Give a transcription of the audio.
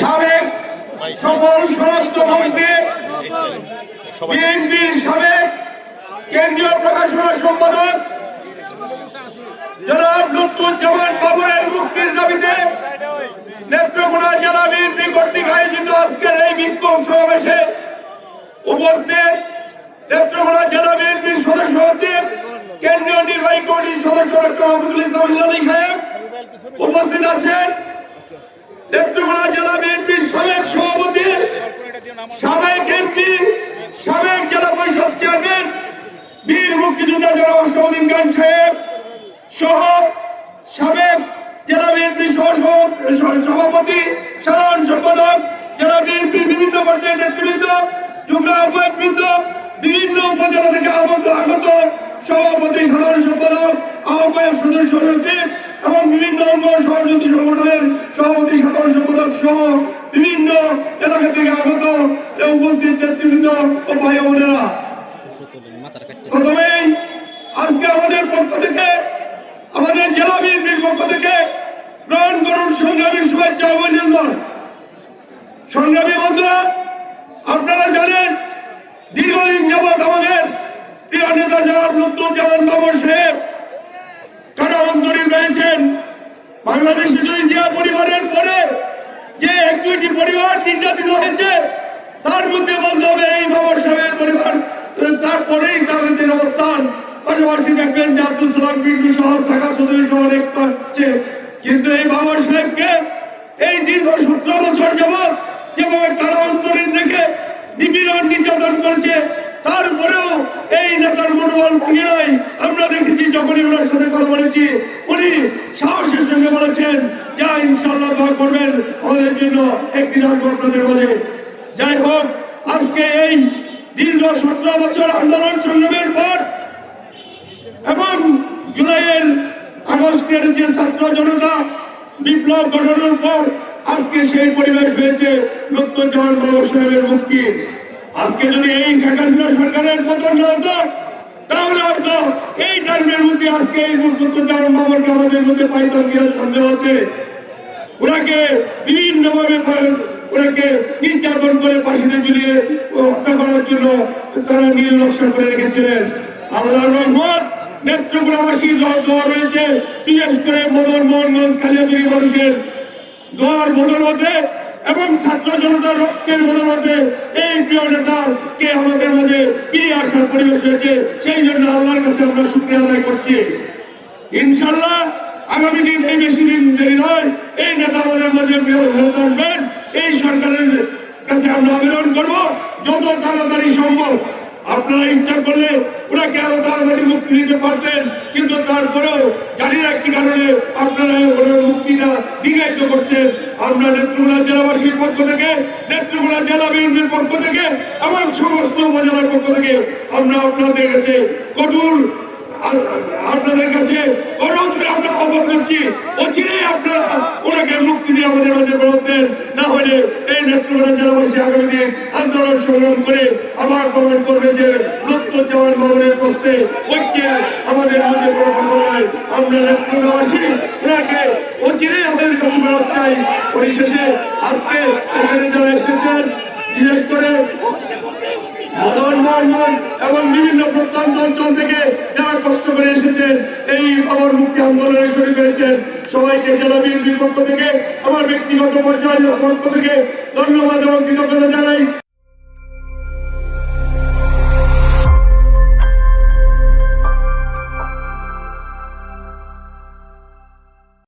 সাবেক সকল স্বরাষ্ট্রমন্ত্রী, বিএনপির সাবেক কেন্দ্রীয় প্রকাশনা সম্পাদক, জনাব লুৎফুজ্জামান বাবুরের মুক্তির দাবিতে নেত্রকোনা জেলা বিএনপি কর্তৃক আয়োজিত আজকের এই বিক্ষোভ সমাবেশে উপস্থিত নেত্রকোনা জেলা বিএনপির সদস্য সচিব, কেন্দ্রীয় নির্বাহী কমিটির সদস্য ডক্টর রফিকুল ইসলাম সাহেব উপস্থিত আছেন। নেত্রকোনা জেলা বিএনপির সাবেক সভাপতি, সাবেক এমপি, সাবেক জেলা পরিষদ চেয়ারম্যান, বীর মুক্তিযোদ্ধা জেলা অসমদিন খান সাহেব সহ সাবেক জেলা বিএনপি সহ সহ- সভাপতি, সাধারণ সম্পাদক, জেলা বিএনপির বিভিন্ন পর্যায়ের নেতৃবৃন্দ, যুগ্ম আহ্বায়কবৃন্দ, বিভিন্ন উপজেলা থেকে আগত সভাপতি, সাধারণ সম্পাদক, আহ্বায়ক সদস্য সচিব এবং বিভিন্ন অঙ্গ সহযোগী সংগঠনের সভাপতি, সাধারণ সম্পাদক সহ বিভিন্ন এলাকা থেকে আগত উপস্থিত নেতৃবৃন্দ ও ভাই বোনেরা। প্রথমেই আজকে আমাদের পক্ষ থেকে, আমাদের জেলা বিএনপির পক্ষ থেকে গ্রহণ করুন সংগ্রামী শুভেচ্ছা অভিনন্দন। সংগ্রামী বন্ধুরা, আপনারা জানেন, দীর্ঘদিন যাবৎ আমাদের প্রিয় নেতা জনাব লুৎফুজ্জামান বাবর সাহেব কারা অন্তরীণ রয়েছেন বাংলাদেশে যদি জিয়া পরিবারের পরে যে এক দুইটি পরিবার নির্যাতিত হয়েছে। তার মধ্যে বলতে হবে এই বাবর সাহেবের পরিবার। তারপরেই তাদের অবস্থান। পাশাপাশি দেখবেন যে আব্দুল সালাম পিন্টু সহ শাখা চৌধুরী সহ অনেক পাচ্ছে কিন্তু এই বাবর সাহেবকে এই দীর্ঘ সতেরো বছর যাবৎ যেভাবে কারা অন্তরীণ রেখে নিপীড়ন নির্যাতন করেছে তারপরেও এই নেতার মনোবল ভেঙে নাই আমরা দেখেছি যখনই ওনার সাথে কথা বলেছি, উনি সাহসের সঙ্গে বলেছেন যা ইনশাল্লাহ দোয়া করবেন। আমাদের জন্য একদিন আসব আপনাদের মাঝে যাই হোক, আজকে এই দীর্ঘ সতেরো বছর আন্দোলন সংগ্রামের পর এবং জুলাইয়ের আগস্টের যে ছাত্র জনতা বিপ্লব ঘটানোর পর আজকে সেই পরিবেশ হয়েছে লুৎফুজ্জামান বাবর সাহেবের মুক্তি। আজকে যদি এই শেখ হাসিনা সরকারের পতন না হতো, তাহলে হয়তো এই টার্মের মধ্যে আজকে এই লুৎফুজ্জামান বাবরকে আমাদের মধ্যে পাইতাম কিনা সন্দেহ আছে। ওনাকে বিভিন্ন ভাবে ওনাকে নির্যাতন করে ফাঁসিতে ঝুলিয়ে হত্যা করার জন্য তারা নীল নকশা করে রেখেছিলেন। আল্লাহর রহমত নেত্রকোনাবাসী দোয়া রয়েছে। বিশেষ করে মদন মোহনগঞ্জ খালিয়াগুড়ি মানুষের দোয়ার বদলতে এবং ছাত্র জনতার রক্তের বদলতে এই প্রিয় নেতা কে আমাদের মাঝে ফিরে আসার পরিবেশ হয়েছে, সেই জন্য আল্লাহর কাছে আমরা শুক্রিয়া আদায় করছি। ইনশাল্লাহ আগামী দিন এই বেশি দিন দেরি নয়। এই নেতা আমাদের মধ্যে ফেরত আসবেন এই সরকারের কাছে আমরা আবেদন করব, যত তাড়াতাড়ি সম্ভব। আপনারা ইচ্ছা করলে ওনাকে আরও তাড়াতাড়ি মুক্তি দিতে পারতেন, কিন্তু তারপরেও জানি না কি কারণে আপনারা ওনার মুক্তিটা দীর্ঘায়িত করছেন। আমরা নেত্রকোনা জেলাবাসীর পক্ষ থেকে, নেত্রকোনা জেলা বিএনপির পক্ষ থেকে, এবং সমস্ত উপজেলার পক্ষ থেকে আমরা আপনাদের কাছে কঠোর আপনাদের কাছে অনুরোধ করে আমরা আহ্বান করছি অচিরেই আপনারা ওনাকে মুক্তি দিয়ে আমাদের মাঝে দেন। না হলে এই নেত্রকোনা জেলাবাসী আগামী দিন আন্দোলন সংগ্রাম করে আবার প্রমাণ করবে যে লুৎফুজ্জামান ভবনের প্রশ্নে ঐক্যে আমাদের মধ্যে কোনো কথা নয় আমরা নেত্রকোনাবাসী, ওনাকে অচিরেই আমাদের কাছে ফেরত চাই। পরিশেষে আজকে এখানে যারা এসেছেন, বিশেষ করে মদন মোহনগঞ্জ এবং বিভিন্ন প্রত্যন্ত অঞ্চল থেকে যারা কষ্ট করে এসেছেন এই আমার মুক্তি আন্দোলনে শরীর হয়েছেন সবাইকে জেলা বিএনপির পক্ষ থেকে, আমার ব্যক্তিগত পর্যায়ের পক্ষ থেকে ধন্যবাদ এবং কৃতজ্ঞতা জানাই।